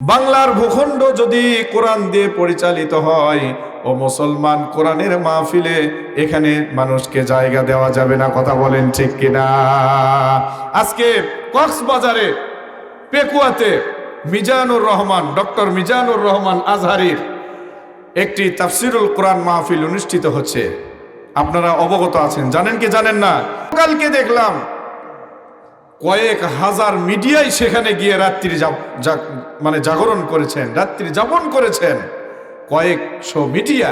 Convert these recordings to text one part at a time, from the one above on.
বাংলার ভূখণ্ড যদি কোরআন দিয়ে পরিচালিত হয়, ও মুসলমান কোরআনের মাহফিলে এখানে মানুষকে জায়গা দেওয়া যাবে না, কথা বলেন ঠিক কিনা? আজকে কক্সবাজারে, পেকুয়াতে মিজানুর রহমান, ডক্টর মিজানুর রহমান আজহারির একটি তাফসিরুল কোরআন মাহফিল অনুষ্ঠিত হচ্ছে। আপনারা অবগত আছেন, জানেন কি জানেন না? কালকে দেখলাম কয়েক হাজার মিডিয়াই সেখানে গিয়ে রাত্রি মানে জাগরণ করেছেন, রাত্রি যাপন করেছেন। কয়েকশো মিডিয়া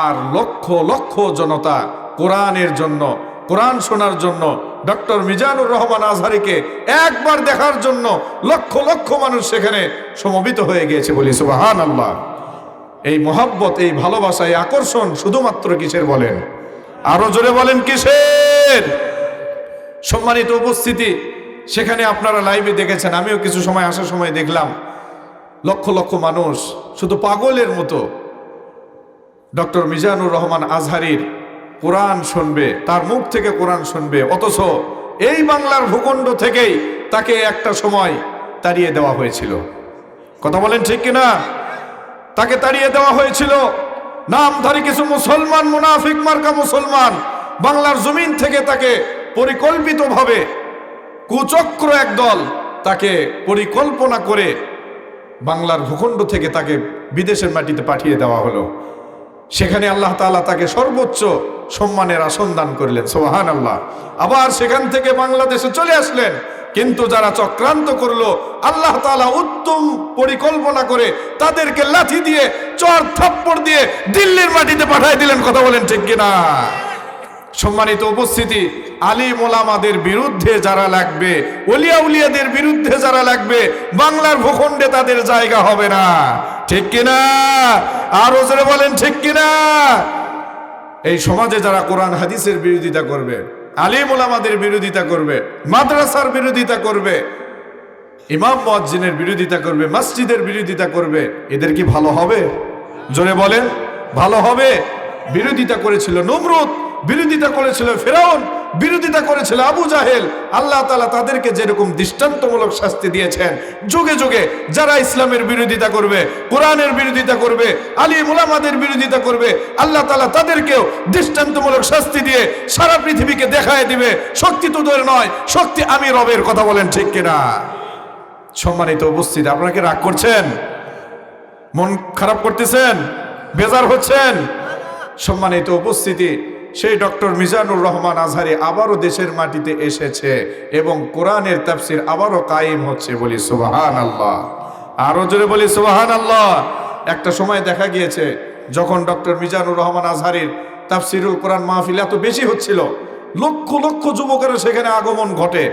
আর লক্ষ লক্ষ জনতা কোরআনের জন্য, কোরআন শোনার জন্য, ডক্টর মিজানুর রহমান আজহারিকে একবার দেখার জন্য লক্ষ লক্ষ মানুষ সেখানে সমবেত হয়ে গিয়েছে বলি সুবাহান আল্লাহ এই মহাব্বত, এই ভালোবাসা, এই আকর্ষণ শুধুমাত্র কিসের বলেন? আরও জোরে বলেন, কিসের? সম্মানিত উপস্থিতি, সেখানে আপনারা লাইভে দেখেছেন, আমিও কিছু সময় আসার সময় দেখলাম, লক্ষ লক্ষ মানুষ, শুধু পাগলের মতো। ডক্টর মিজানুর রহমান আজহারির কোরআন শুনবে, তার মুখ থেকে কোরআন শুনবে, অথচ এই বাংলার ভূখণ্ড থেকেই তাকে একটা সময় তাড়িয়ে দেওয়া হয়েছিল। কথা বলেন ঠিক কিনা? তাকে তাড়িয়ে দেওয়া হয়েছিল। নামধারী কিছু মুসলমান, মুনাফিক মার্কা মুসলমান, বাংলার জমিন থেকে তাকে পরিকল্পিতভাবে কুচক্র একদল তাকে পরিকল্পনা করে বাংলার ভূখণ্ড থেকে তাকে বিদেশের মাটিতে পাঠিয়ে দেওয়া হলো। সেখানে আল্লাহ তাআলা তাকে সর্বোচ্চ সম্মানের আসন দান করলেন সোহান আল্লাহ আবার সেখান থেকে বাংলাদেশে চলে আসলেন, কিন্তু যারা চক্রান্ত করল, আল্লাহ তাআলা উত্তম পরিকল্পনা করে তাদেরকে লাঠি দিয়ে, চর থাপ্পড় দিয়ে দিল্লির মাটিতে পাঠিয়ে দিলেন। কথা বলেন ঠিক কিনা? সম্মানিত উপস্থিতি, আলী মোলামাদের বিরুদ্ধে যারা লাগবে উলিয়া উলিয়াদের বিরুদ্ধে যারা লাগবে, বাংলার ভূখণ্ডে তাদের জায়গা হবে না। ঠিক কিনা? আরও জোরে বলেন, ঠিক কিনা? এই সমাজে যারা কোরআন, হাদিসের বিরোধিতা করবে আলিম ওলামাদের বিরোধিতা করবে, মাদ্রাসার বিরোধিতা করবে, ইমাম মুয়াজ্জিনের বিরোধিতা করবে, মসজিদের বিরোধিতা করবে, এদের কি ভালো হবে? জোরে বলেন, ভালো হবে? বিরোধিতা করেছিল নমরুদ। বিরোধিতা করেছিল ফেরাউন, বিরোধিতা করেছিল আবু জাহেল। আল্লাহ তালা তাদেরকে যেরকম দৃষ্টান্তমূলক শাস্তি দিয়েছেন, যুগে যুগে যারা ইসলামের বিরোধিতা করবে, কোরআনের বিরোধিতা করবে, আলী মুলামাদের বিরোধিতা করবে, আল্লাহ তালা তাদেরকেও দৃষ্টান্তমূলক শাস্তি দিয়ে সারা পৃথিবীকে দেখায় দিবে। শক্তি তোদের নয়, শক্তি আমি রবের কথা বলেন, ঠিক কিনা? সম্মানিত উপস্থিতি, আপনারা কি রাগ করছেন? মন খারাপ করতেছেন? বেজার হচ্ছেন? সম্মানিত উপস্থিতি সেই ডক্টর মিজানুর রহমান আজহারি আবারও দেশের মাটিতে এসেছে এবং কোরআনের তাফসির আবারও কায়েম হচ্ছে বলি সুবাহান আল্লাহ আরও জোরে বলি সুবাহান আল্লাহ একটা সময় দেখা গিয়েছে যখন ডক্টর মিজানুর রহমান আজহারির তাফসিরুল কোরআন মাহফিল এত বেশি হচ্ছিল, লক্ষ লক্ষ যুবকেরা সেখানে আগমন ঘটে।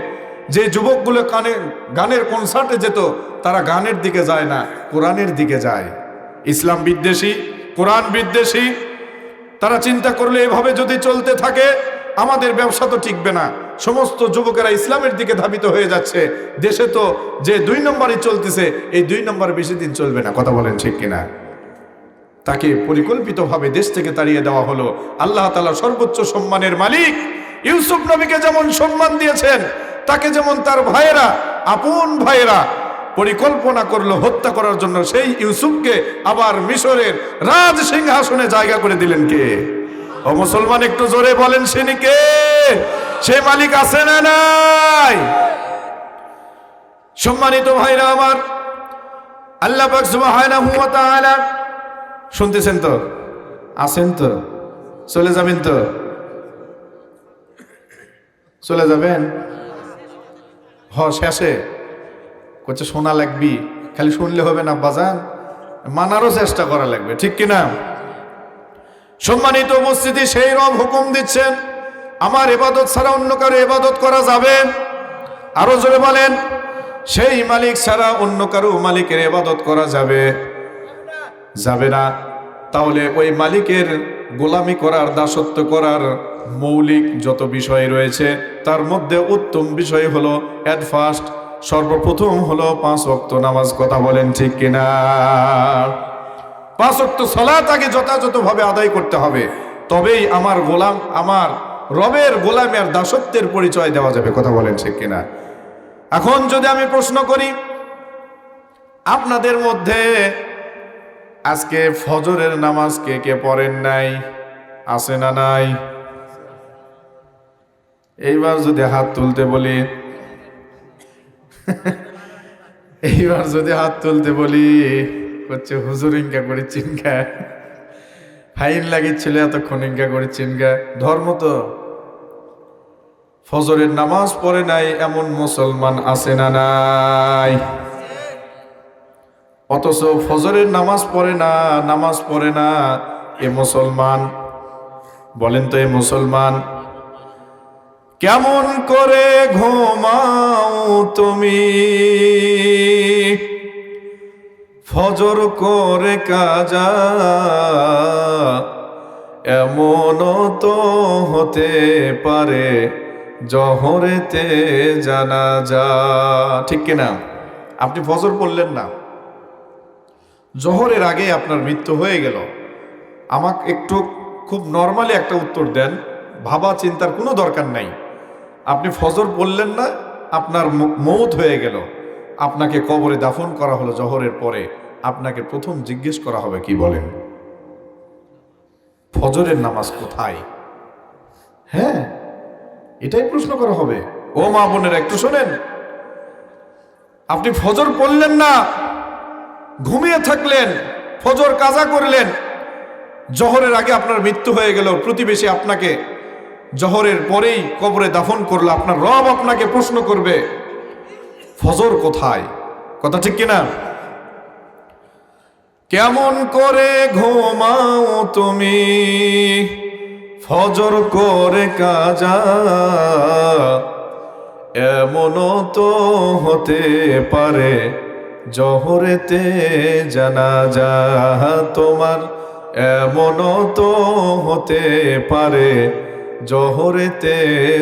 যে যুবকগুলো কানে, গানের কনসার্টে যেত, তারা গানের দিকে যায় না, কোরআনের দিকে যায়। ইসলাম বিদ্বেষী, কোরআন বিদ্বেষী তারা চিন্তা করলে এভাবে যদি চলতে থাকে, আমাদের ব্যবসা তো টিকবে না। সমস্ত যুবকেরা ইসলামের দিকে ধাবিত হয়ে যাচ্ছে। দেশে তো যে দুই নম্বরই চলতেছে, এই দুই নম্বর বেশি দিন চলবে না। কথা বলেন ঠিক কিনা? তাকে পরিকল্পিতভাবে দেশ থেকে তাড়িয়ে দেওয়া হলো। আল্লাহ তালা সর্বোচ্চ সম্মানের মালিক। ইউসুফ নবীকে যেমন সম্মান দিয়েছেন, তাকে যেমন তার ভাইয়েরা, আপন ভাইয়েরা পরিকল্পনা করল, হত্যা করার জন্য। সেই ইউসুফকে আবার মিশরের রাজ সিংহাসনে জায়গা করে দিলেন কে? ও মুসলমান একটু জোরে বলেন সেনি কে? সে মালিক আছে না নাই? সম্মানিত ভাইরা আমার, আল্লাহ শুনতেছেন তো? আছেন তো? চলে যাবেন তো? চলে যাবেন? হ, শেষে। করছে শোনা লাগবি। খালি শুনলে হবে না, বাজান। মানারও চেষ্টা করা লাগবে, ঠিক কিনা? সম্মানিত উপস্থিতি, সেই রব হুকুম দিচ্ছেন, আমার এবাদত ছাড়া অন্য কারও এবাদত করা যাবে আরও জোরে বলেন, সেই মালিক ছাড়া অন্য কারও মালিকের এবাদত করা যাবে যাবে না। তাহলে ওই মালিকের গোলামি করার, দাসত্ব করার মৌলিক যত বিষয় রয়েছে, তার মধ্যে উত্তম বিষয় হলো অ্যাট ফার্স্ট সর্বপ্রথম হলো পাঁচ ওয়াক্ত নামাজ কথা বলেন ঠিক কিনা? পাঁচ ওয়াক্ত সলাত আগে যথাযথভাবে আদায় করতে হবে। তবেই আমার গোলাম, আমার রবের গোলামের দাসত্বের পরিচয় দেওয়া যাবে। কথা বলেন ঠিক কিনা? এখন যদি আমি প্রশ্ন করি, আপনাদের মধ্যে আজকে ফজরের নামাজ কে কে পড়েন নাই? আছে না নাই? এইবার যদি হাত তুলতে বলি এইবার যদি হাত তুলতে বলি, হচ্ছে হুজুর ইনকা করে চিনকা। ফাইন লাগিচ্ছিল, এতক্ষণ ইনকা করে চিনকা। ধর্ম তো, ফজরের নামাজ পড়ে নাই, এমন মুসলমান আছে না নাই। অথচ ফজরের নামাজ পড়ে না, নামাজ পড়ে না, এ মুসলমান। বলেন তো এ মুসলমান। কেমন করে ঘুমাও তুমি? ফজর করে কাজা এমন তো হতে পারে জহরেতে জানা যা ঠিক কিনা? আপনি ফজর পড়লেন না। জহরের আগে আপনার মৃত্যু হয়ে গেল। আমাকে একটু খুব নর্মালি একটা উত্তর দেন। ভাবা চিন্তার কোনো দরকার নাই। আপনি ফজর বললেন না, আপনার মৌত হয়ে গেল। আপনাকে কবরে দাফন করা হলো জহরের পরে। আপনাকে প্রথম জিজ্ঞেস করা হবে, কি বলেন? ফজরের নামাজ কোথায়? হ্যাঁ এটাই প্রশ্ন করা হবে। ও মা বোনের, একটু শোনেন। আপনি ফজর পড়লেন না, ঘুমিয়ে থাকলেন, ফজর কাজা করলেন, জহরের আগে আপনার মৃত্যু হয়ে গেল, প্রতিবেশী আপনাকে জহরের পরেই কবরে দাফন করলে আপনার রব আপনাকে প্রশ্ন করবে, ফজর কোথায়? কথা ঠিক কিনা? কেমন করে ঘুমাও তুমি? ফজর করে কাজা এমনও তো হতে পারে, জহরেতে জানা যা তোমার এমনও তো হতে পারে জহরেতে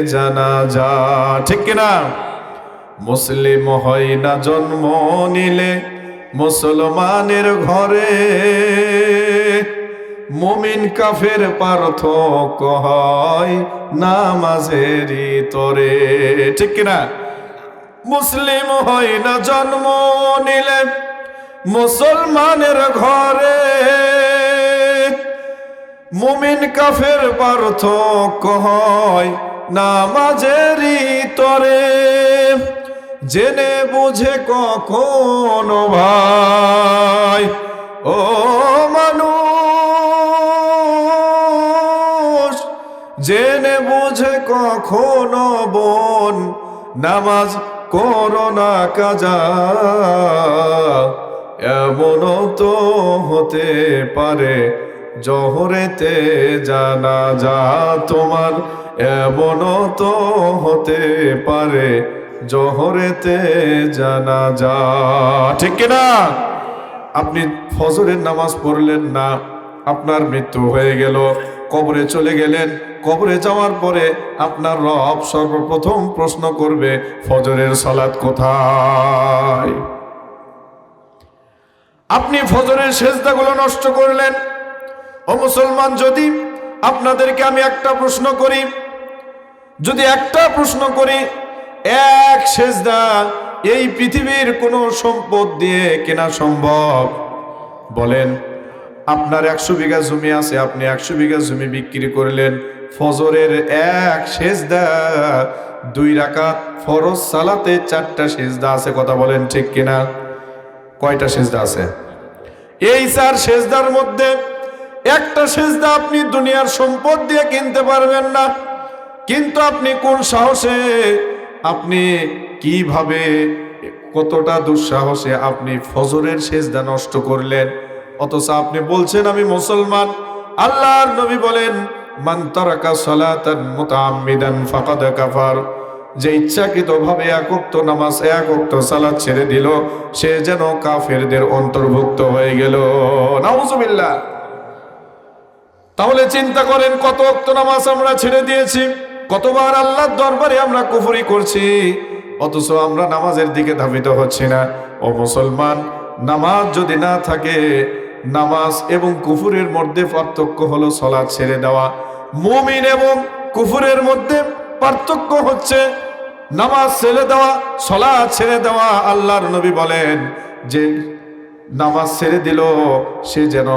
জানা যা ঠিক কিনা? মুসলিম হয় না জন্ম নিলে মুসলমানের ঘরে। মুমিন কাফের পার্থক্য হয় নামাজেরই তরে। ঠিক কিনা? মুসলিম হয় না জন্ম নিলে মুসলমানের ঘরে। মুমিন কাফের পার্থক্য হয় নামাজেরই তরে। জেনে বুঝে কখনো ভাই, ও মানুষ, জেনে বুঝে কখনো বোন, নামাজ করোনা কাজা। এমনও তো হতে পারে জহরেতে জানা যা তোমার এমনও তো হতে পারে, জহরেতে জানা যা ঠিক কিনা? আপনি ফজরের নামাজ পড়লেন না, আপনার মৃত্যু হয়ে গেল, কবরে চলে গেলেন, কবরে যাওয়ার পরে আপনার রব সর্বপ্রথম প্রশ্ন করবে, ফজরের সালাত কোথায়? আপনি ফজরের সেজদাগুলো নষ্ট করলেন ও মুসলমান, যদি আপনাদেরকে আমি একটা প্রশ্ন করি, যদি একটা প্রশ্ন করি, এক সেজদা এই পৃথিবীর কোনো সম্পদ দিয়ে কেনা সম্ভব? বলেন, আপনার একশো বিঘা জমি আছে, আপনি একশো বিঘা জমি বিক্রি করলেন, ফজরের এক সেজদা, দুই রাকাত ফরজ সালাতে চারটা সেজদা আছে, কথা বলেন ঠিক কিনা? কয়টা সেজদা আছে? এই চার সেজদার মধ্যে একটা সেজদা আপনি দুনিয়ার সম্পদ দিয়ে কিনতে পারবেন না। কিন্তু আপনি কোন সাহসে, আপনি কীভাবে, কতটা দুঃসাহসে আপনি ফজরের সেজদা নষ্ট করলেন? অথচ আপনি বলছেন, আমি মুসলমান। আল্লাহর নবী বলেন, মান তারাকা সালাতান মুতাআম্মিদান ফাকাদ কাফার। যে ইচ্ছাকৃত ভাবে একক্ত নামাজ একক্ত সালাত ছেড়ে দিল, সে যেন কাফেরদের অন্তর্ভুক্ত হয়ে গেল। নাউজুবিল্লাহ। তাহলে চিন্তা করেন, কত অক্ত নামাজ আমরা ছেড়ে দিয়েছি, কতবার আল্লাহর দরবারে আমরা কুফরি করছি, অথচ আমরা নামাজের দিকে ধাবিত হচ্ছি না। ও মুসলমান, নামাজ যদি না থাকে, নামাজ এবং কুফুরের মধ্যে পার্থক্য হলো সলা ছেড়ে দেওয়া। মুমিন এবং কুফুরের মধ্যে পার্থক্য হচ্ছে নামাজ ছেড়ে দেওয়া সলাদ ছেড়ে দেওয়া। আল্লাহর নবী বলেন যে, নামাজ ছেড়ে দিল, সে যেন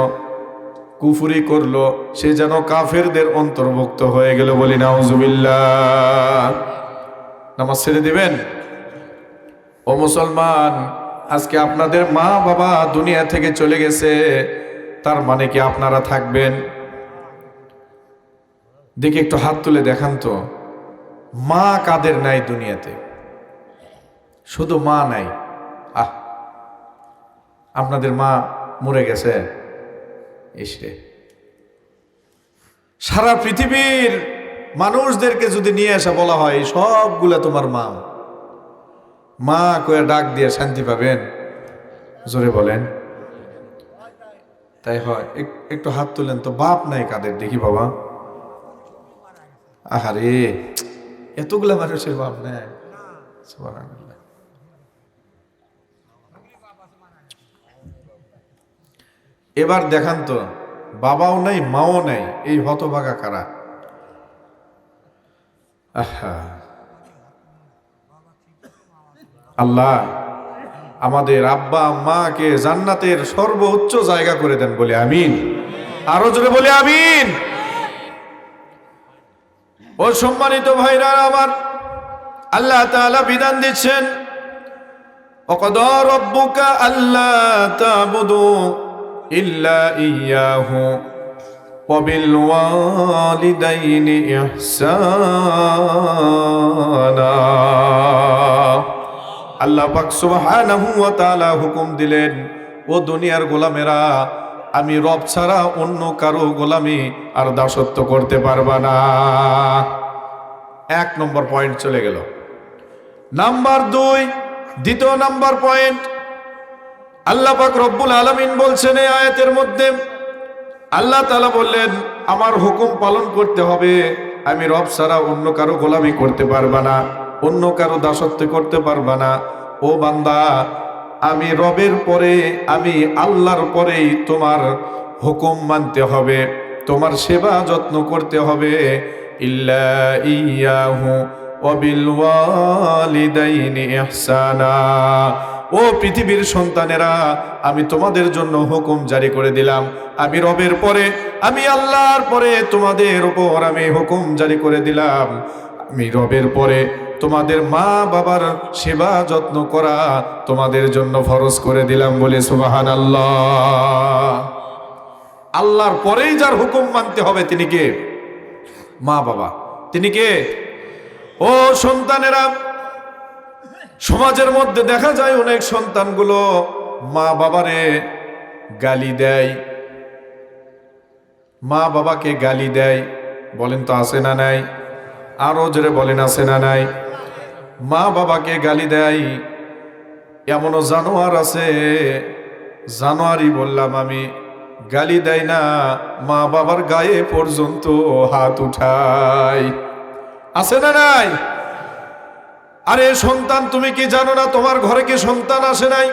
কুফুরি করল, সে যেন কাফেরদের অন্তর্ভুক্ত হয়ে গেল বলি, নাউজুবিল্লাহ। নামাজ ছেড়ে দিবেন? ও মুসলমান, আজকে আপনাদের মা বাবা দুনিয়া থেকে চলে গেছে, তার মানে কি আপনারা থাকবেন? দেখি একটু হাত তুলে দেখান তো। মা কাদের নাই দুনিয়াতে? শুধু মা নাই। আহ, আপনাদের মা মরে গেছে। ইসরে সারা পৃথিবীর মানুষদেরকে যদি নিয়ে আসা বলা হয়, সবগুলা তোমার মা। মা কয়ে ডাক দিয়ে শান্তি পাবেন। জোরে বলেন। তাই হয়, এক- একটু হাত তুলেন তো বাপ নাই কাদের, দেখি বাবা। আহারে, এতগুলা মানুষের বাপ নেই। এবার দেখান তো, বাবাও নাই, মাও নাই, এই হতভাগা কারা? আল্লাহ, আমাদের আব্বা, মাকে জান্নাতের সর্বোচ্চ জায়গা করে দেন বলে আমিন। আরও জোরে বলে আমিন। ও সম্মানিত ভাইরা আমার, আল্লাহ তাআলা বিধান দিচ্ছেন অকদর রব্বুকা আল্লাহ তাবুদু। إلا إياه وبالوالدين إحسانا আল্লাহ পাক সুবহানাহু ওয়া তাআলা হুকুম দিলেন ও দুনিয়ার গোলামেরা আমি রব ছাড়া অন্য কারো গোলামি আর দাসত্ব করতে পারবা না এক নম্বর পয়েন্ট চলে গেল নাম্বার দুই দ্বিতীয় নাম্বার পয়েন্ট আল্লাহ পাক রব্বুল আলামিন বলছেন এই আয়াতের মধ্যে, আল্লাহ তালা বললেন, আমার হুকুম পালন করতে হবে। আমি রব ছাড়া অন্য কারও গোলামি করতে পারবা না, অন্য কারও দাসত্ব করতে পারবা না। ও বান্দা, আমি রবের পরে, আমি আল্লাহর পরেই তোমার হুকুম মানতে হবে, তোমার সেবা যত্ন করতে হবে। ইল্লা ইয়াহু ওয়াবিল ওয়ালিদাইনি ইহসানা। ও পৃথিবীর সন্তানেরা, আমি তোমাদের জন্য হুকুম জারি করে দিলাম। আমি রবের পরে, আমি আল্লাহর পরে তোমাদের উপর আমি হুকুম জারি করে দিলাম। আমি রবের পরে, তোমাদের মা বাবার সেবা যত্ন করা তোমাদের জন্য ফরজ করে দিলাম বলে সুবাহান আল্লাহ আল্লাহর পরেই যার হুকুম মানতে হবে তিনি কে? মা বাবা। তিনি কে? ও সন্তানেরা সমাজের মধ্যে দেখা যায় অনেক সন্তানগুলো মা বাবারে গালি দেয়। মা বাবাকে গালি দেয়। বলেন তো, আছে না নাই? আরও জোরে বলেন, আছে না নাই? মা বাবাকে গালি দেয়। এমনও জানোয়ার আছে। জানোয়ারই বললাম আমি, গালি দেয় না, মা বাবার গায়ে পর্যন্ত হাত উঠায়। আছে না নাই? আরে সন্তান, তুমি কি জানো না তোমার ঘরে কি সন্তান আসে নাই?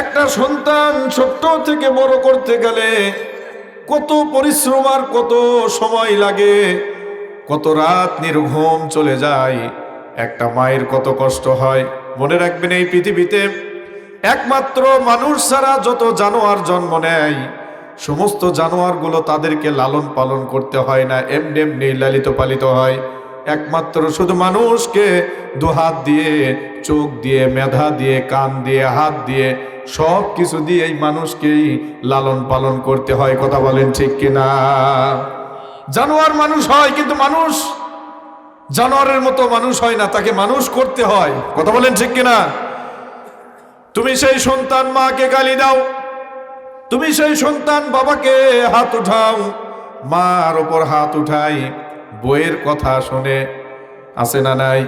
একটা সন্তান ছোট্ট থেকে বড় করতে গেলে কত পরিশ্রম আর কত সময় লাগে। কত রাত নির্ঘুম চলে যায়, একটা মায়ের কত কষ্ট হয়। মনে রাখবেন এই পৃথিবীতে একমাত্র মানুষ ছাড়া যত জানোয়ার জন্ম নেয়, সমস্ত জানোয়ারগুলো তাদেরকে লালন পালন করতে হয় না, এমনি এমনি লালিত পালিত হয়। একমাত্র শুধু মানুষকে দু হাত দিয়ে, চোখ দিয়ে, মেধা দিয়ে, কান দিয়ে, হাত দিয়ে সব কিছু দিয়ে এই মানুষকেই লালন পালন করতে হয়, কথা বলেন ঠিক কিনা? জানোয়ার মানুষ হয় কিন্তু মানুষ, জানোয়ারের মতো মানুষ হয় না, তাকে মানুষ করতে হয়, কথা বলেন ঠিক কিনা? তুমি সেই সন্তান মাকে গালি দাও, তুমি সেই সন্তান বাবাকে হাত উঠাও, মার ওপর হাত উঠাই বইয়ের কথা শুনে, আছে না নাই?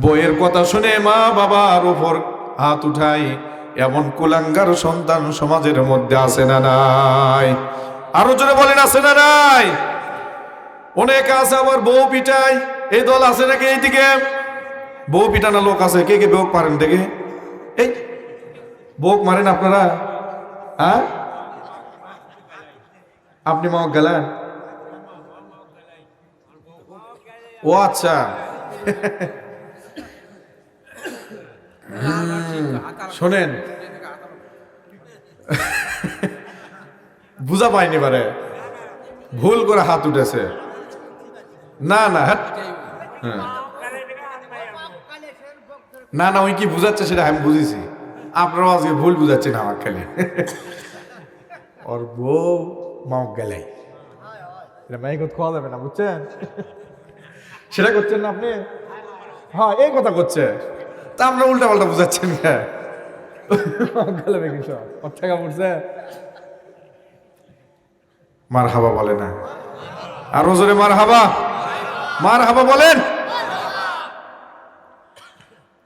বইয়ের কথা শুনে মা বাবার উপর হাত উঠাই, এমন কুলাঙ্গার সন্তান সমাজের মধ্যে আছে না নাই? আরও জোরে বলেন, আছে না নাই? অনেক আছে, আবার বউ পিটাই এই দল আছে নাকি এইদিকে? বউ পিটানো লোক আছে, কে কে বউ পারেন দেখে? এই, বউক মারেন আপনারা? হ্যাঁ? আপনি মা গেলেন? ও আচ্ছা। শোনেন। বুঝা পাইনি পারে ভুল করে হাত উঠেছে। না না হ্যাট। হ্যাঁ। না না ওই কি বুঝাচ্ছে সেটা আমি বুঝেছি। আপনারাও আজকে ভুল বুঝাচ্ছেন আমার খালি। ওর বউ মাও গেলাই এটা মাইকত খাওয়া যাবে না, বুঝছেন? সেটা করছেন না আপনি? হ্যাঁ এই কথা করছে। তা আমরা উল্টা পাল্টা বুঝাচ্ছেন মার হাবা বলে না। আরও জোরে মার হাবা মার হাবা বলেন?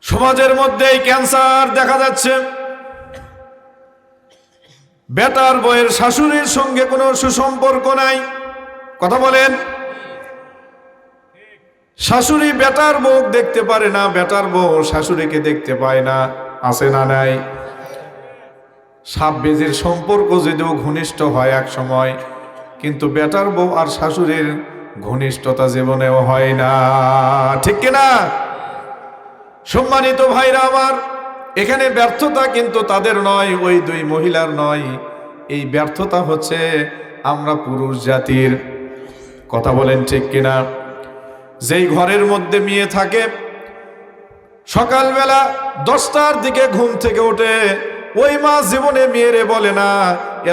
সমাজের মধ্যে ক্যান্সার দেখা যাচ্ছে। বেটার বইয়ের শাশুড়ির সঙ্গে কোনো সুসম্পর্ক নাই। কথা বলেন। শাশুড়ি বেটার বউ দেখতে পারে না, বেটার বউ শাশুড়িকে দেখতে পায় না, আছে না নাই? সাপ বেজির সম্পর্ক যদিও ঘনিষ্ঠ হয় এক সময়, কিন্তু বেটার বউ আর শাশুড়ির ঘনিষ্ঠতা জীবনেও হয় না। ঠিক কিনা? সম্মানিত ভাইরা আমার, এখানে ব্যর্থতা কিন্তু তাদের নয়, ওই দুই মহিলার নয়। এই ব্যর্থতা হচ্ছে আমরা পুরুষ জাতির। কথা বলেন ঠিক কিনা? যেই ঘরের মধ্যে মেয়ে থাকে, সকালবেলা দশটার দিকে ঘুম থেকে ওঠে। ওই মা জীবনে মেয়েরে বলে না,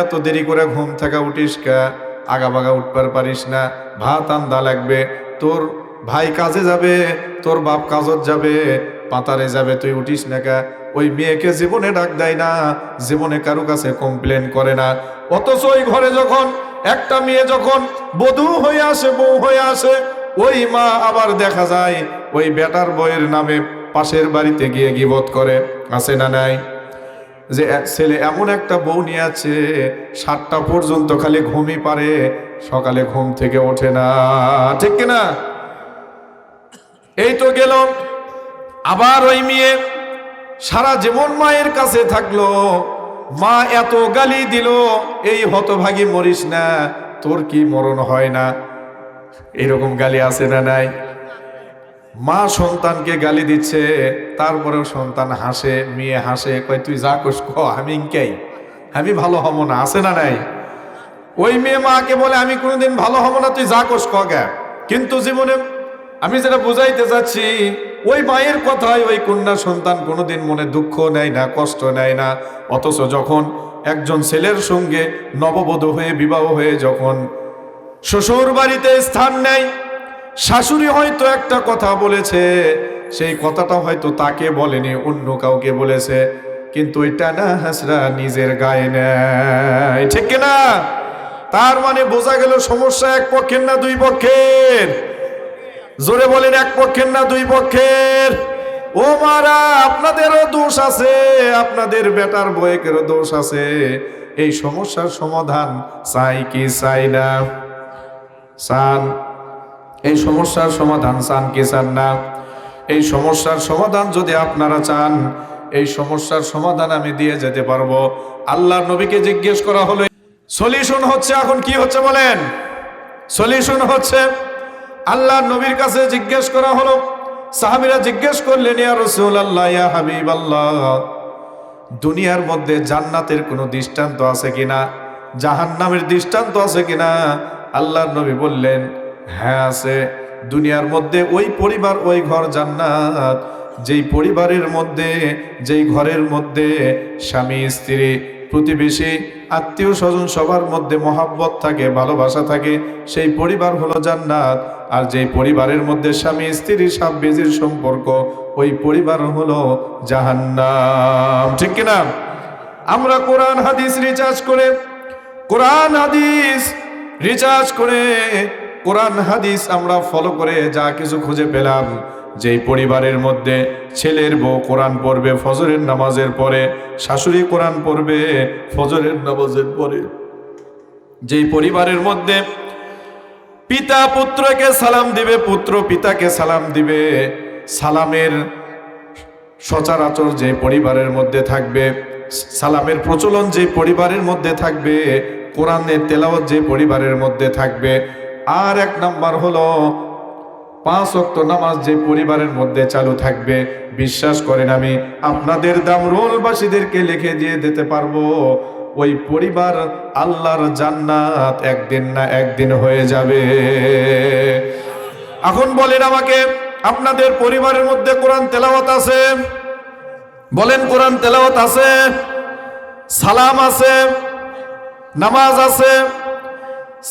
এত দেরি করে ঘুম থেকে উঠিস কা? আগা বাগা উঠবার পারিস না, ভাত আন্দা লাগবে, তোর ভাই কাজে যাবে, তোর বাপ কাজত যাবে, পাতারে যাবে, তুই উঠিস না কা? ওই মেয়েকে জীবনে ডাক দেয় না, জীবনে কারও কাছে কমপ্লেন করে না। অথচ ওই ঘরে যখন একটা মেয়ে যখন বধূ হয়ে আসে, বউ হয়ে আসে ওই মা আবার দেখা যায়, ওই বেটার বইয়ের নামে পাশের বাড়িতে গিয়ে গিবত করে, আছে না নাই? যে ছেলে এমন একটা বউ নিয়ে আছে সাতটা পর্যন্ত খালি ঘুমই পারে, সকালে ঘুম থেকে ওঠে না। ঠিক কিনা? এই তো গেল। আবার ওই মেয়ে সারা জীবন মায়ের কাছে থাকল। মা এত গালি দিল, এই হতভাগী মরিস না, তোর কি মরণ হয় না? এরকম গালি আছে না নাই? মা সন্তানকে গালি দিচ্ছে, তারপরেও সন্তান হাসে, মেয়ে হাসে, কয়, তুই যা কোস ক, আমি ইনকাই। আমি ভালো হব না, আছে না নাই? ওই মেয়ে মাকে বলে, আমি কোনোদিন ভালো হব না, তুই যা কোস ক কিন্তু জীবনে আমি যেটা বুঝাইতে চাচ্ছি, ওই মায়ের কথায় ওই কন্যা সন্তান কোনোদিন মনে দুঃখ নেয় না, কষ্ট নেয় না। অথচ যখন একজন ছেলের সঙ্গে নববধূ হয়ে, বিবাহ হয়ে যখন শ্বশুর বাড়িতে স্থান নেয় শাশুড়ি হয়তো একটা কথা বলেছে, সেই কথাটা হয়তো তাকে বলেনি, অন্য কাউকে বলেছে। কিন্তু এটা না হাসরা নিজের গায়ে নেয়। ঠিক না তার মানে বোঝা গেল সমস্যা এক পক্ষের না দুই পক্ষের? জোরে বলেন এক পক্ষের না দুই পক্ষের? ও মারা, আপনাদেরও দোষ আছে, আপনাদের বেটার বয়েকেরও দোষ আছে। এই সমস্যার সমাধান চাই কি চাই না? চান এই সমস্যার সমাধান চান কি চান না? এই সমস্যার সমাধান যদি আপনারা চান, এই সমস্যার সমাধান আমি দিয়ে যেতে পারব। আল্লাহ নবীকে জিজ্ঞেস করা হলো সলিউশন হচ্ছে এখন কি হচ্ছে বলেন? সলিউশন হচ্ছে আল্লাহ নবীর কাছে জিজ্ঞেস করা হলো, সাহাবিরা জিজ্ঞেস করলেন, ইয়া রাসূলুল্লাহ, ইয়া হাবিবাল্লাহ, দুনিয়ার মধ্যে জান্নাতের কোনো দৃষ্টান্ত আছে কিনা? জাহান্নামের দৃষ্টান্ত আছে কিনা? আল্লাহর নবী বললেন হ্যাঁ আছে, দুনিয়ার মধ্যে ওই পরিবার, ওই ঘর জান্নাত। যেই পরিবারের মধ্যে, যেই ঘরের মধ্যে স্বামী, স্ত্রী, প্রতিবেশী, আত্মীয় স্বজন সবার মধ্যে মহাব্বত থাকে, ভালোবাসা থাকে, সেই পরিবার হলো জান্নাত। আর যেই পরিবারের মধ্যে স্বামী স্ত্রী সাব বেজির সম্পর্ক, ওই পরিবার হলো জাহান্নাম। ঠিক কিনা? আমরা কোরআন, হাদিস, রিচার্জ করে কোরআন, হাদিস রিচার্জ করে কোরআন, হাদিস আমরা ফলো করে যা কিছু খুঁজে পেলাম। যেই পরিবারের মধ্যে ছেলের বউ কোরআন পড়বে ফজরের নামাজের পরে, শাশুড়ি কোরআন পড়বে ফজরের নামাজের পরে। যেই পরিবারের মধ্যে পিতা পুত্রকে সালাম দিবে, পুত্র পিতাকে সালাম দিবে, সালামের সচরাচর যে পরিবারের মধ্যে থাকবে, সালামের প্রচলন যে পরিবারের মধ্যে থাকবে কোরআনের তেলাওয়াত যে পরিবারের মধ্যে থাকবে। আর এক নাম্বার হলো, পাঁচ অক্ত নামাজ যে পরিবারের মধ্যে চালু থাকবে, বিশ্বাস করেন আমি, আপনাদের দাম রোলবাসীদেরকে লিখে দিয়ে দিতে পারব, ওই পরিবার আল্লাহর জান্নাত একদিন না একদিন হয়ে যাবে। এখন বলেন আমাকে, আপনাদের পরিবারের মধ্যে কোরআন তেলাওয়াত আছে? বলেন কোরআন তেলাওয়াত আছে? সালাম আছে? নামাজ আছে,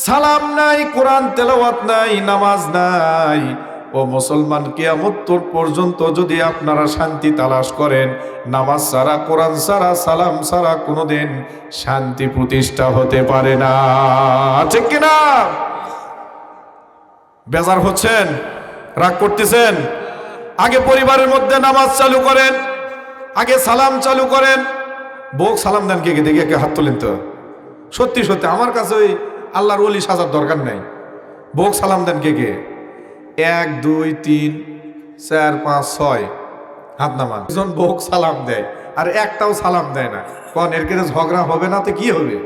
সালাম নাই, কোরআন তেলাওয়াত নাই, নামাজ নাই। ও মুসলমান কিয়ামত্তর পর্যন্ত যদি আপনারা শান্তি তালাশ করেন, নামাজ সারা কোরআন সারা সালাম সারা কোনোদিন শান্তি প্রতিষ্ঠা হতে পারে না। ঠিক কিনা? বেজার হচ্ছেন? রাগ করতেছেন? আগে পরিবারের মধ্যে নামাজ চালু করেন, আগে সালাম চালু করেন। বউ সালাম দেন কে দেখে হাত তোলেন তো। সত্যি সত্যি, আমার কাছে ওই আল্লাহর অলি সাজার দরকার নাই। বোক সালাম দেন কে কে? এক, দুই, তিন, চার, পাঁচ, ছয়, হাত নামান। দুজন বউ সালাম দেয়, আর একটাও সালাম দেয় না। কন, এর কেটে ঝগড়া হবে না তো কি হবে?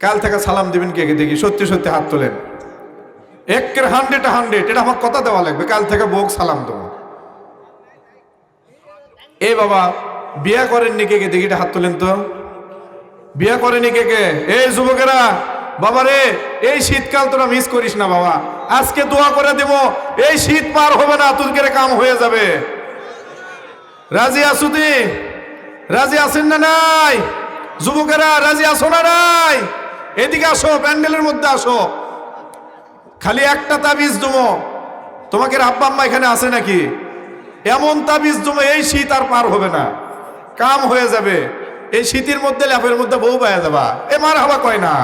কাল থেকে সালাম দিবেন কে কে দেখি? সত্যি সত্যি হাত তোলেন। একের হান্ড্রেড হান্ড্রেড এটা আমার কথা দেওয়া লাগবে। কাল থেকে বোক সালাম দেবো। এ বাবা, বিয়া করেননি কে কে? দেখি এটা হাত তোলেন তো। বিয়া করেনি কে কে? এই যুবকেরা বাবা রে এই শীতকাল তোরা মিস করিস না বাবা। আজকে দোয়া করে দেব, এই শীত পার হবে না তোদের কাম হয়ে যাবে। রাজি আসুদি রাজি আছেন না নাই? যুবকেরা, রাজি আসো না নাই? এদিকে আসো, প্যান্ডেলের মধ্যে আসো। খালি একটা তাবিজ দুমো তোমাকে আব্বা আম্মা এখানে আছে নাকি? এমন তাবিজ দুমো এই শীত আর পার হবে না। কাম হয়ে যাবে। এই শীতের মধ্যে ল্যাপের মধ্যে বউ পাওয়া যাবা। এ মার হাবা কয় না?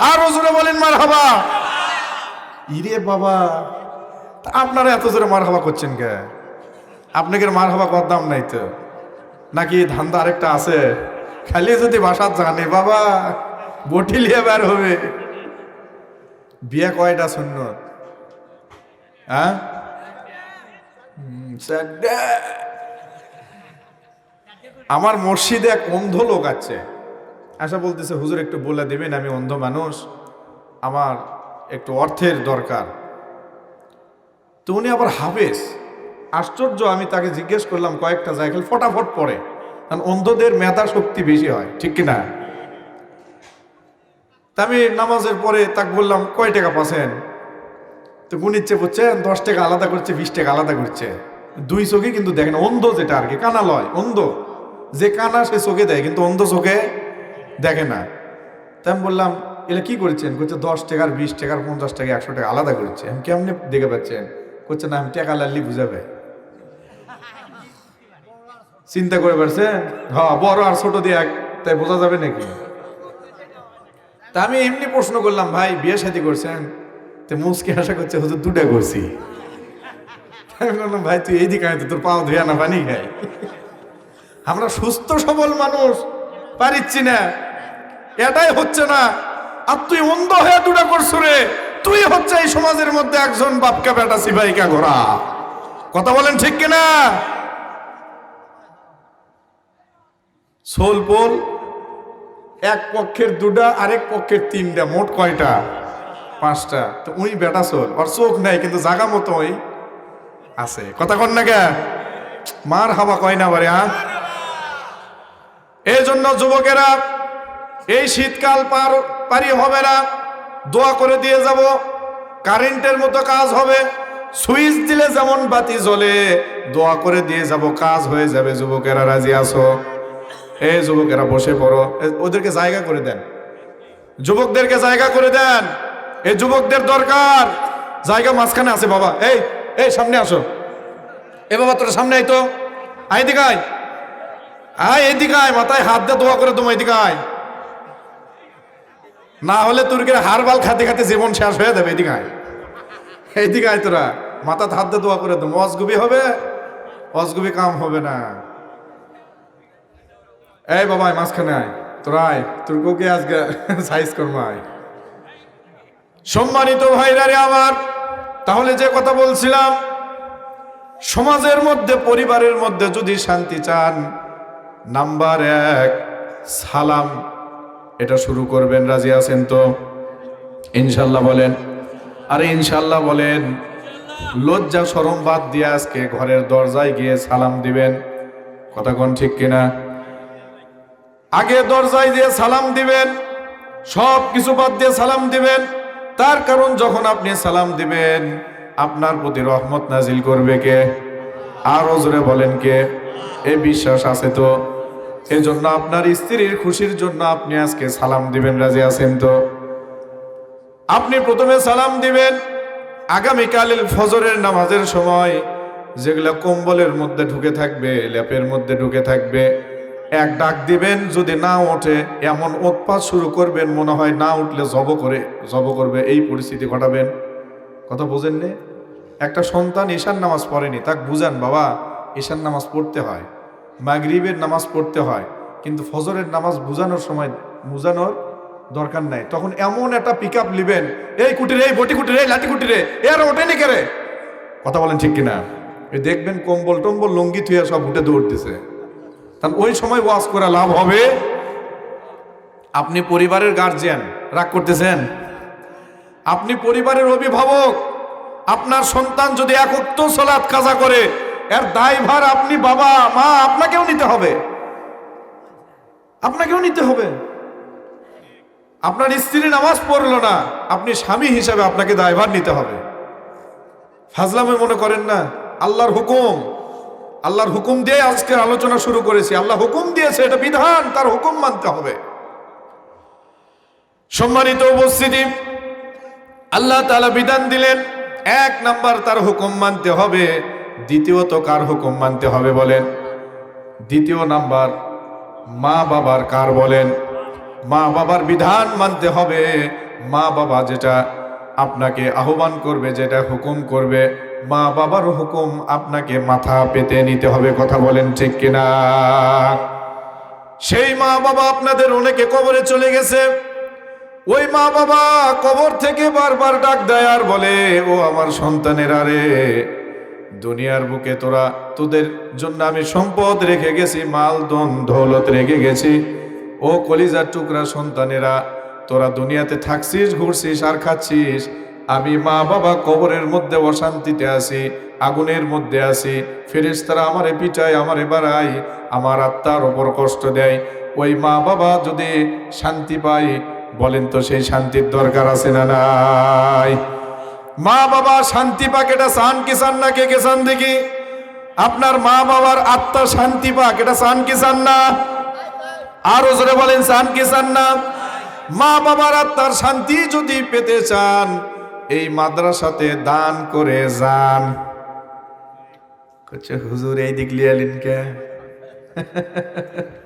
আর জোরে বলেন মার হাবা ইরে বাবা আপনারা এত জোরে মার হাবা করছেন কে? আপনাকে মার হাবা কর দাম নাই তো। নাকি ধান্দা আরেকটা আছে? খালি যদি বাসা জানে বাবা, বটি লিয়ে বের হবে। বিয়ে কয়টা শূন্য হ্যাঁ। আমার মসজিদে এক অন্ধ লোক আছে। আশা বলতেছে, হুজুর, একটু বলে দেবেন, আমি অন্ধ মানুষ। আমার একটু অর্থের দরকার। তো উনি আবার হাফেজ। আশ্চর্য, আমি তাকে জিজ্ঞেস করলাম, কয়েকটা জায়গায় ফটাফট পড়ে। কারণ অন্ধদের মেধা শক্তি বেশি হয়, ঠিক কিনা? তা আমি নামাজের পরে তাকে বললাম, কয় টাকা পাচ্ছেন? তো গুনিচ্ছে বুঝছেন দশ টাকা আলাদা করছে, বিশ টাকা আলাদা করছে। দুই চোখে কিন্তু দেখেন, অন্ধ যেটা আর কি, কানা লয়, অন্ধ। যে কানা সে চোখে দেয়, কিন্তু অন্ধ চোখে দেখে না। তাই আমি বললাম, এলা কি করছেন? করছে দশ টাকার, বিশ টাকার, পঞ্চাশ টাকা, একশো টাকা, আলাদা করছে। আমি কেমনে দেখে পাচ্ছেন? করছে না, আমি টাকা লাল্লি বুঝাবে। চিন্তা করে পারছেন? হ্যাঁ বড় আর ছোট দিয়ে এক, তাই বোঝা যাবে নাকি? তা আমি এমনি প্রশ্ন করলাম, ভাই, বিয়ে শাদি করছেন? তো মুসকে আশা করছে, হুজুর দুটা করছি। আমি বললাম, ভাই, তুই এইদিকে তোর পাও ধুয়া না পানি খাই। আমরা সুস্থ, সবল মানুষ। পারিচ্ছি না। এটাই হচ্ছে না। আর তুই অন্ধ হয়ে দুটা করছ রে। তুই হচ্ছে এই সমাজের মধ্যে একজন বাপকা, বেটা সিপাহিকা ঘোরা। কথা বলেন ঠিক কিনা? সোল পোল, এক পক্ষের দুটা, আরেক পক্ষের তিনটা, মোট কয়টা? পাঁচটা। তো উই বেটা সোল ওর চোখ নাই, কিন্তু জাগা মতো ওই আছে। কথা কন না কে? মার হাবা কয় না বারে হ্যাঁ এই জন্য যুবকেরা, এই শীতকাল পার পারি হবে না। দোয়া করে দিয়ে যাব। কারেন্টের মতো কাজ হবে। সুইচ দিলে যেমন বাতি জ্বলে, দোয়া করে দিয়ে যাব। কাজ হয়ে যাবে। যুবকেরা, রাজি আছো? এই যুবকেরা, বসে পড়ো। ওদেরকে জায়গা করে দেন। যুবকদেরকে জায়গা করে দেন। এই যুবকদের দরকার। জায়গা মাঝখানে আছে বাবা। এই এই, সামনে আসো। এ বাবা, তোর সামনে আয় তো। আয় দিকে আয়, এদিকে আয়, মাথায় হাত দিয়ে দোয়া করে তোমার এদিকে আয়। না হলে তুর্কের হারবাল খাতে খাতে জীবন শেষ হয়ে যাবে, এদিকে আয়। এইদিকে আয় তোরা মাথা হাত দিয়ে দোয়া করে দেবো অজগুবি হবে, অজগুবি কাম হবে না। এই বাবা মাঝখানে আয়। তোরা আয় তোর আজকে সাইজ করব, আয়। সম্মানিত ভাইরা রে আমার, তাহলে যে কথা বলছিলাম, সমাজের মধ্যে, পরিবারের মধ্যে যদি শান্তি চান নাম্বার এক, সালাম। এটা শুরু করবেন, রাজি আছেন তো? ইনশাল্লাহ বলেন। আরে ইনশাল্লাহ বলেন, লজ্জা সরম বাদ দিয়ে আজকে ঘরের দরজায় গিয়ে সালাম দিবেন। কথা কোন ঠিক কিনা? আগে দরজায় দিয়ে সালাম দিবেন, সব কিছু বাদ দিয়ে সালাম দিবেন। তার কারণ যখন আপনি সালাম দিবেন, আপনার প্রতি রহমত নাজিল করবে কে? আরও জোরে বলেন কে? এই বিশ্বাস আছে তো? এজন্য আপনার স্ত্রীর খুশির জন্য আপনি আজকে সালাম দিবেন, রাজি আছেন তো? আপনি প্রথমে সালাম দিবেন, আগামীকালের ফজরের নামাজের সময় যেগুলো কম্বলের মধ্যে ঢুকে থাকবে, ল্যাপের মধ্যে ঢুকে থাকবে, এক ডাক দিবেন, যদি না ওঠে, এমন উৎপাত শুরু করবেন, মনে হয় না উঠলে জব করে, জব করবে, এই পরিস্থিতি ঘটাবেন। কথা বোঝেন? একটা সন্তান ঈশান নামাজ পড়েনি, তাকে বুঝান বাবা। ঈশান নামাজ পড়তে হয়, মাগরিবের নামাজ পড়তে হয়, কিন্তু ফজরের নামাজ বুঝানোর সময় বুঝানোর দরকার নাই। তখন এমন একটা পিক আপ নিবেন, এই কুটিরে, এই বটি কুটিরে, এই লাঠি কুটিরে, এ আর ওঠেনি কেরে? কথা বলেন ঠিক কিনা? দেখবেন কম্বল টম্বল লঙ্গি থুয়ে সব উঠে দৌড় দিছে। তাহলে ওই সময় ওয়াজ করা লাভ হবে? আপনি পরিবারের গার্জিয়ান রাগ করতেছেন? আপনি পরিবারের অভিভাবক, আপনার সন্তান যদি একত্র সলাৎ কাজা করে এর দায়ভার আপনি বাবা, মা, আপনাকেও নিতে হবে। আপনাকেও নিতে হবে। আপনার স্ত্রী নামাজ পড়ল না, আপনি স্বামী হিসাবে আপনাকে দায়ভার নিতে হবে। ফাজলামে মনে করেন না, আল্লাহর হুকুম আল্লাহর হুকুম দিয়ে আজকে আলোচনা শুরু করেছি। আল্লাহ হুকুম দিয়েছে, এটা বিধান, তার হুকুম মানতে হবে। সম্মানিত উপস্থিতি, আল্লাহ তাআলা বিধান দিলেন, এক নাম্বার তার হুকুম মানতে হবে। দ্বিতীয়ত কার হুকুম মানতে হবে বলেন? দ্বিতীয় নাম্বার, মা বাবার কার বলেন? মা বাবার বিধান মানতে হবে। মা বাবা যেটা আপনাকে আহ্বান করবে, যেটা হুকুম করবে, মা বাবার হুকুম আপনাকে মাথা পেতে নিতে হবে, কথা বলেন ঠিক কিনা? সেই মা বাবা আপনাদের অনেকে কবরে চলে গেছে। ওই মা বাবা কবর থেকে বারবার ডাক দেয় আর বলে, ও আমার সন্তানেরা রে দুনিয়ার বুকে তোরা, তোদের জন্য আমি সম্পদ রেখে গেছি, মাল দন দৌলত রেখে গেছি। ও কলিজার টুকরা সন্তানেরা, তোরা দুনিয়াতে থাকছিস, ঘুরছিস আর খাচ্ছিস। আমি মা বাবা কবরের মধ্যে অশান্তিতে আছি, আগুনের মধ্যে আছি। ফেরেশতারা আমারে পিটায়, আমারে বাড়ায়, আমার আত্মার ওপর কষ্ট দেয়। ওই মা বাবা যদি শান্তি পায়, বলেন তো সেই শান্তির দরকার আছে না নাই? মা বাবা শান্তি পাক, এটা চান কি চান না, কে কে চান দেখি? আপনার মা বাবার আত্মা শান্তি পাক, এটা চান কি চান না? আরও জোরে বলেন চান কি চান না? মা বাবার আত্মার শান্তি যদি পেতে চান, এই মাদ্রাসাতে দান করে যান। হুজুর, এই দিক লিয়ালিন কে?